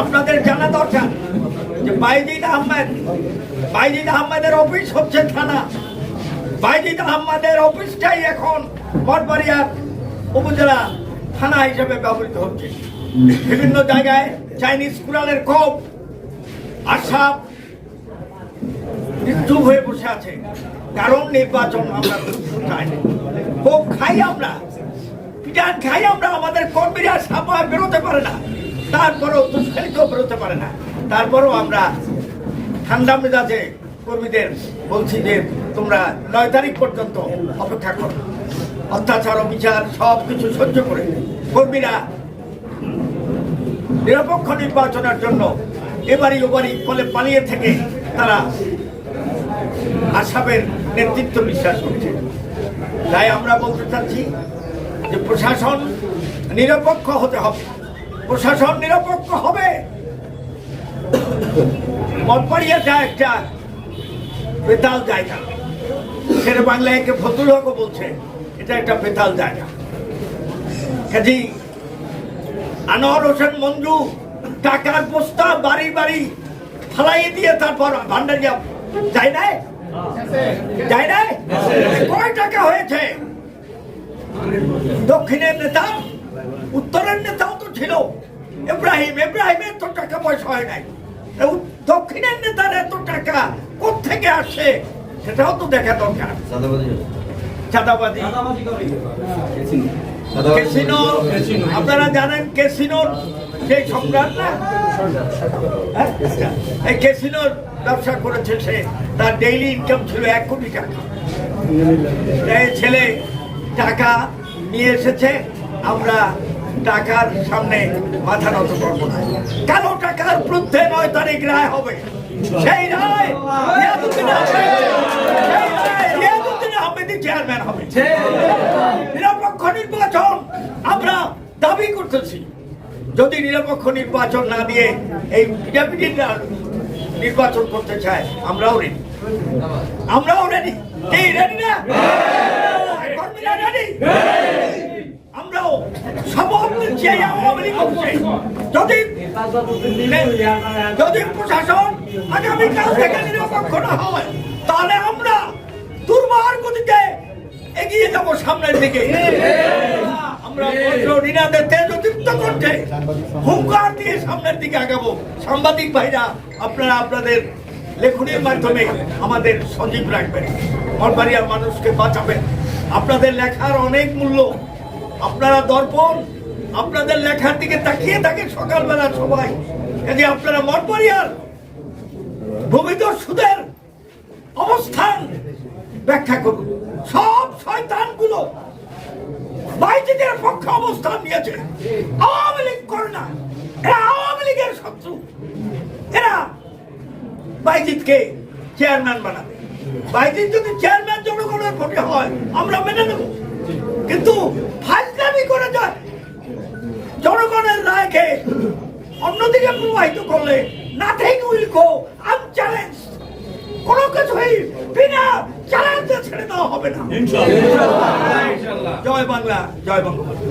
আপনাদের জানা দরকার যে বাইজিদ আহমেদ, বাইজিদ আহমেদের অফিস হচ্ছে থানা। বাইজিদ আহমেদের অফিসটাই এখন মঠবাড়িয়ার উপজেলা থানা হিসেবে ব্যবহৃত হচ্ছে। বিভিন্ন জায়গায় চাইনিজ কুড়ালের কোপ আসাম চুপ হয়ে বসে আছে। কারণ নির্বাচন আমরা চাই। খুব খাই আমরা। খাই আমরা, আমাদের কর্মীরা সামনে বেরোতে পারে না। তারপরেও দুষ্কৃত বেরোতে পারে না। তারপরেও আমরা ঠান্ডা মেজাজে কর্মীদের বলছি যে, তোমরা নয় তারিখ পর্যন্ত অপেক্ষা করো। অত্যাচার, অবিচার সব কিছু সহ্য করে কর্মীরা নিরপেক্ষ নির্বাচনের জন্য এবারই ওবারই ফলে পালিয়ে থেকে তারা আসামের নেতৃত্ব বিশ্বাস করছে তাই আমরা বলতে চাচ্ছি যে প্রশাসন নিরপেক্ষ হতে হবে। প্রশাসন নিরপেক্ষ হবে। মঠবাড়িয়াটা একটা বেতাল জায়গা। সেটা বাংলায় একে হকও বলছে, এটা একটা বেতাল জায়গা। কাজী আনোয়ার হোসেন মঞ্জু টাকার বস্তা বাড়ি বাড়ি ফালাই দিয়ে তারপর ভান্ডারিয়া যায় নাই? যায় নাই? কয় টাকা হয়েছে? দক্ষিণের নেতা, উত্তরের নেতাও তো ছিল। ইব্রাহিম ইব্রাহিমের তো টাকা পয়সা হয় নাই। দক্ষিণের নেতার এত টাকা কোথেকে আসে? সেটাও তো দেখা দরকার। ক্যাসিনো। আপনারা জানেন ক্যাসিনোর সেই সম্রাট না? হ্যাঁ? এই ক্যাসিনোর ব্যবসা করেছে সে। তার ডেইলি ইনকাম ছিল এক কোটি টাকা। ছেলে টাকা নিয়ে এসেছে। আমরা টাকার সামনে মাথা নত করব না। কালো টাকার বিরুদ্ধে নয় তারিখ রায় হবে? সেই রায় রিয়াজউদ্দিন আহমেদ সেই রায় রিয়াজউদ্দিন আহমেদই চেয়ারম্যান হবে। নিরপেক্ষ নির্বাচন আমরা দাবি করতেছি। যদি নিরপেক্ষ নির্বাচন না দিয়ে এই নির্বাচন করতে চায় আমরাও রেডি আমরাও রেডি এই রেডি না? আমরাও যদি প্রশাসন হয় তাহলে আমরা এগিয়ে সামনের দিকে আমরা রিনাদের তেজ দিয়ে সামনের দিকে সাংবাদিক আপনারা আপনাদের মাধ্যমে আমাদের রাখবেন মানুষকে বাঁচাবেন আপনাদের লেখার অনেক মূল্য আপনারা দর্পণ আপনাদের লেখার দিকে তাকিয়ে থাকে সকালবেলা সবাই। কাজে আপনারা মরবাড়িয়ার ভূমিদস্যুদের অবস্থান ব্যাখ্যা করুন। সব শয়তানগুলো বাইজিদের পক্ষে অবস্থান নিয়েছে। আওয়ামী লীগ করে না। এরা আওয়ামী লীগের শত্রু। এরা বাইজিৎকে চেয়ারম্যান বানাবে। বাইজিৎ যদি চেয়ারম্যান জনগণের ভোটে হয়, আমরা মেনে নেব। কিন্তু ফাইজলামি করে জনগণের রায়কে অন্যদিকে প্রবাহিত করলে নাথিং উইল গো আনচ্যালেঞ্জ কোনো কিছুই বিনা চ্যালেঞ্জে ছেড়ে দেওয়া হবে না। জয় বাংলা জয় বঙ্গবন্ধু।